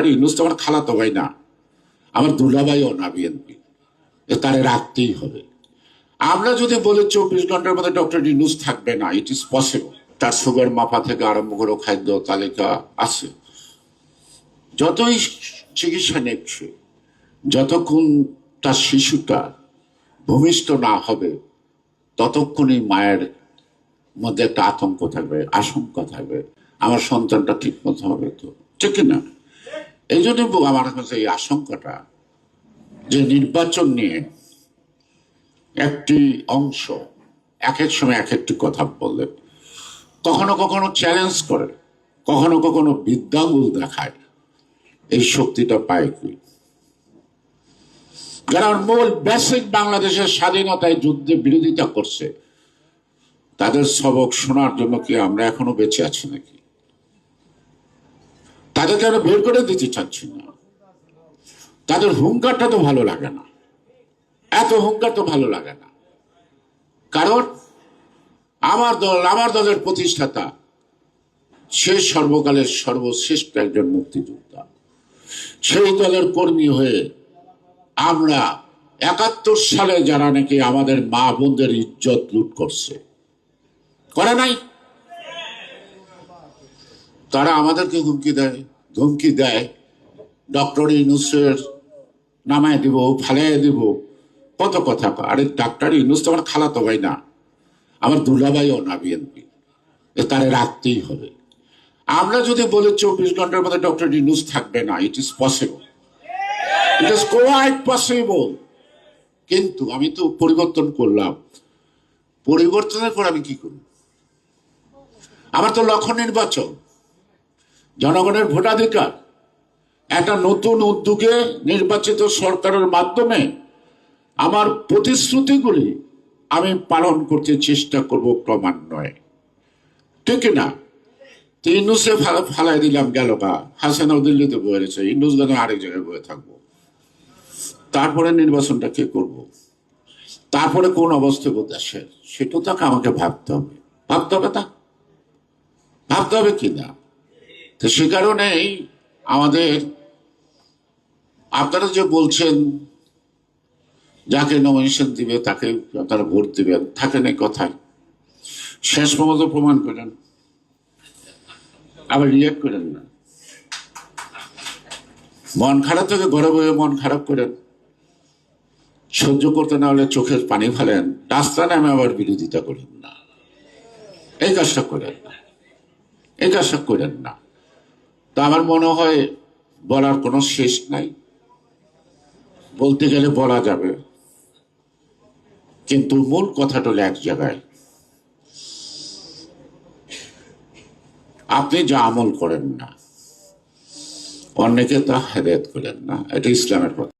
Doctor Yunus তো আমার খালাতো ভাই না। আমার দুলাভাইও না বিএনপি। তারে রাখতেই হবে। আমরা যদি বলি চব্বিশ ঘণ্টার মধ্যে ডক্টর ইউনুস থাকবে না ইট ইজ পসিবল তার সুগার মাপা থেকে আরম্ভ করে খাদ্য তালিকা আছে। যতই চিকিৎসা নিচ্ছে যতক্ষণ তার শিশুটা ভূমিষ্ঠ না হবে, ততক্ষণই মায়ের মধ্যে একটা আতঙ্ক থাকবে, আশঙ্কা থাকবে। আমার সন্তানটা ঠিক মতো হবে তো। ঠিক না এই জন্য আমার কাছে এই আশঙ্কাটা যে নির্বাচন নিয়ে একটি অংশ, এক এক সময় এক একটি কথা বলে কখনো কখনো চ্যালেঞ্জ করে, কখনো কখনো বিদ্যাঙ্গুল দেখায়, এই শক্তিটা পায় কি? যারা মূল বেসিক বাংলাদেশের স্বাধীনতায় যুদ্ধে বিরোধিতা করছে, তাদের সবক শোনার জন্য কি আমরা এখনও বেঁচে আছি নাকি? তাদেরকে আমরা বের করে দিতে চাচ্ছি না। তাদের হুঙ্কারটা তো ভালো লাগে না। এত হুঙ্কার তো ভালো লাগে না। কারণ আমার দল, আমার দলের প্রতিষ্ঠাতা সে সর্বকালের সর্বশ্রেষ্ঠ একজন মুক্তিযোদ্ধা। সেই দলের কর্মী হয়ে আমরা একাত্তর সালে যারা নাকি আমাদের মা বোনদের ইজ্জত লুট করছে, করে নাই? তারা আমাদেরকে হুমকি দেয় ধমকি দেয় ডক্টর ইউনুসের নামায় দিব ফালাই দিব, কত কথা আরে ডাক্তার ইউনুস তো আমার খালাতো ভাই না, আমার দুলাভাইও না বিএনপি তারে রাখতেই হবে। আমরা যদি বলি চব্বিশ ঘণ্টার মধ্যে ডক্টর ইউনুস থাকবে না it is possible it is quite possible কিন্তু আমি তো পরিবর্তন করলাম, পরিবর্তনের পর আমি কি করব? আমার তো লক্ষ্য নির্বাচন জনগণের ভোটাধিকার। একটা নতুন উদ্যোগে নির্বাচিত সরকারের মাধ্যমে আমার প্রতিশ্রুতিগুলি আমি পালন করতে চেষ্টা করব ক্রমান্বয়ে। ঠিক না? তো ইন্ডুসে ফালাই দিলাম গেল গা। হাসান দিল্লিতে বয়েছে ইন্ডুস গানে আরেক জায়গায় বয়ে থাকব। তারপরে নির্বাচনটা কে করব? তারপরে কোন অবস্থায় দেশের? সেটাও তাকে আমাকে ভাবতে হবে। ভাবতে হবে তা? ভাবতে হবে কিনা তো সে কারণেই আমাদের আপনারা যে বলছেন, যাকে নমিনেশন দিবে, তাকে আপনারা ভোট দিবেন, থাকেন এই কথায়। শেষ পর্যন্ত প্রমাণ করেন। আবার রিয়েক্ট করেন না। মন খারাপ থেকে ঘরে বসে মন খারাপ করেন। সহ্য করতে না হলে চোখের পানি ফেলেন। রাস্তা নামে আবার বিরোধিতা করেন না। এই কাজটা করেন না। এই কাজটা করেন না। তা আমার মনে হয় বলার কোনো শেষ নাই। বলতে গেলে বলা যাবে। কিন্তু মূল কথাটা হলো এক জায়গায়। আপনি যা আমল করেন না অনেকে তা হেদায়ত করেন না। এটা ইসলামের কথা।